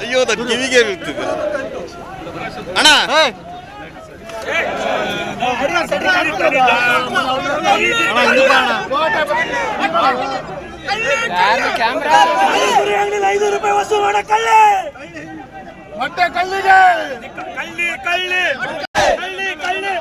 ஐயோ தன் கிவிகே இருக்குது அண்ணா அண்ணா ಐದು ರೂಪಾಯಿ ವಸೂಲು ಮಾಡೋ ಕಳ್ಳೆ ಮೊಟ್ಟೆ ಕಲ್ಲಿಗೆ ಕಳ್ಳಿ ಕಳ್ಳಿ ಕಳ್ಳಿ ಕಳ್ಳಿ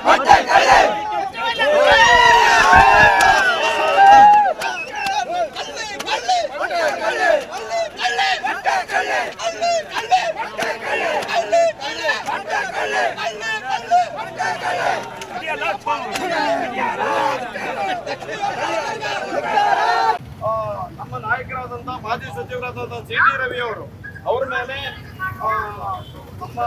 ಆ, ನಮ್ಮ ನಾಯಕರಾದಂತಹ ಮಾಜಿ ಸಚಿವರಾದಂತಹ ಸಿ ಟಿ ರವಿ ಅವರು ಅವ್ರ ಮೇಲೆ ನಮ್ಮ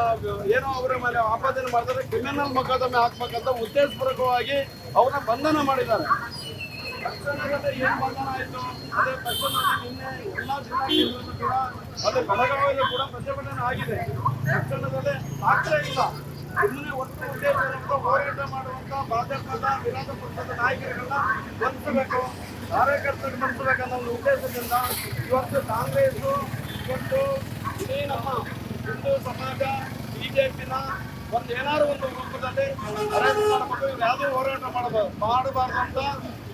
ಏನೋ ಅವರ ಮೇಲೆ ಆಪಾದನೆ ಮಾಡಿದ್ರೆ ಕ್ರಿಮಿನಲ್ ಮೊಕದ್ದಮೆ ಹಾಕ್ಬೇಕಂತ ಉದ್ದೇಶಪೂರ್ವಕವಾಗಿ ಅವರ ಬಂಧನ ಮಾಡಿದ್ದಾರೆ. ಏನ್ ಬಂಧನ ಆಯ್ತು? ಅದೇ ತಕ್ಷಣದಲ್ಲಿ ನಿನ್ನೆ ಎಲ್ಲಾ ಜಿಲ್ಲಾಡಳಿತದಲ್ಲೂ ಕೂಡ ಅದೇ ಬೆಳಗಾವಿಯಲ್ಲೂ ಕೂಡ ಪ್ರತಿಭಟನೆ ಆಗಿದೆ. ತಕ್ಷಣದಲ್ಲೇ ಆಗ್ತಾ ಇಲ್ಲ. ಸುಮ್ಮನೆ ಒಟ್ಟು ಉದ್ದೇಶ ಹೋರಾಟ ಮಾಡುವಂತ ಭಾಜಪದ, ವಿರೋಧ ಪಕ್ಷದ ನಾಯಕರುಗಳನ್ನ ಬಂಧಿಸಬೇಕು. ಕಾರ್ಯಕರ್ತರಿಗೆ ನಡೆಸಬೇಕನ್ನೋ ಒಂದು ಉದ್ದೇಶದಿಂದ ಇವತ್ತು ಕಾಂಗ್ರೆಸ್ ಇವತ್ತು ನಮ್ಮ ಹಿಂದೂ ಸಮಾಜ, ಬಿಜೆಪಿನ ಒಂದು ಏನಾದ್ರು ಒಂದು ರೂಪದಲ್ಲಿ ಮಾಡಬೇಕು. ಯಾವುದೇ ಹೋರಾಟ ಮಾಡಬಾರ್ದು ಮಾಡಬಾರ್ದು ಅಂತ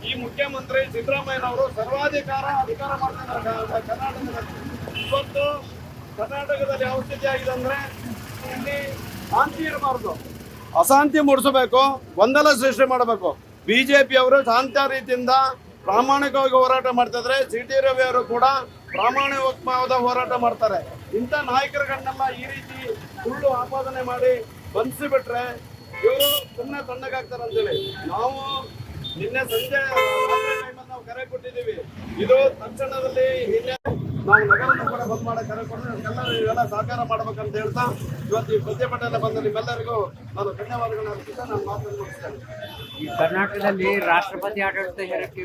ಈ ಮುಖ್ಯಮಂತ್ರಿ ಸಿದ್ದರಾಮಯ್ಯನವರು ಸರ್ವಾಧಿಕಾರ ಅಧಿಕಾರ ಮಾಡ್ತಿದ್ದಾರೆ ಕರ್ನಾಟಕದಲ್ಲಿ ಇವತ್ತು ಕರ್ನಾಟಕದಲ್ಲಿ ಯಾವ ಸ್ಥಿತಿ ಆಗಿದೆ ಅಂದ್ರೆ ಇಲ್ಲಿ ಶಾಂತಿ ಇರಬಾರ್ದು. ಅಶಾಂತಿ ಮೂಡಿಸಬೇಕು, ಗೊಂದಲ ಸೃಷ್ಟಿ ಮಾಡಬೇಕು. ಬಿಜೆಪಿ ಅವರು ಶಾಂತ ರೀತಿಯಿಂದ ಪ್ರಾಮಾಣಿಕವಾಗಿ ಹೋರಾಟ ಮಾಡ್ತಿದ್ರೆ ಸಿ ಟಿ ರವಿ ಅವರು ಕೂಡ ಪ್ರಾಮಾಣಿಕವಾದ ಹೋರಾಟ ಮಾಡ್ತಾರೆ. ಇಂಥ ನಾಯಕರುಗಳನ್ನೆಲ್ಲ ಈ ರೀತಿ ಸುಳ್ಳು ಆಪಾದನೆ ಮಾಡಿ ಬಂಧಿಸಿಬಿಟ್ರೆ ಇವರು ಸುಮ್ಮನೆ ತಣ್ಣಗಾಗ್ತಾರೆ ಅಂತೇಳಿ. ನಾವು ನಿನ್ನೆ ಸಂಜೆ ನಾವು ಕರೆ ಕೊಟ್ಟಿದ್ದೀವಿ. ಇದು ತಕ್ಷಣದಲ್ಲಿ ನಿನ್ನೆ ನಾವು ನಗರವನ್ನು ಕೂಡ ಬಂದ್ ಮಾಡಕ್ಕೆ ಕರೆ ಕೊಟ್ಟು ಎಲ್ಲರೂ ಇವೆಲ್ಲ ಸಹಕಾರ ಮಾಡ್ಬೇಕಂತ ಹೇಳ್ತಾ ಇವತ್ತು ಈ ಪ್ರತಿಭಟನೆ ಬಂದ ನಿಮ್ಮೆಲ್ಲರಿಗೂ ನಾನು ಧನ್ಯವಾದಗಳನ್ನ ಅರ್ಪಿಸ್ತಾ ನಾನು ಮಾತನ್ನು ಮುಗಿಸ್ತೇನೆ. ಈ ಕರ್ನಾಟಕದಲ್ಲಿ ರಾಷ್ಟ್ರಪತಿ ಆಡಳಿತ ಹೇರಕ್ಕೆ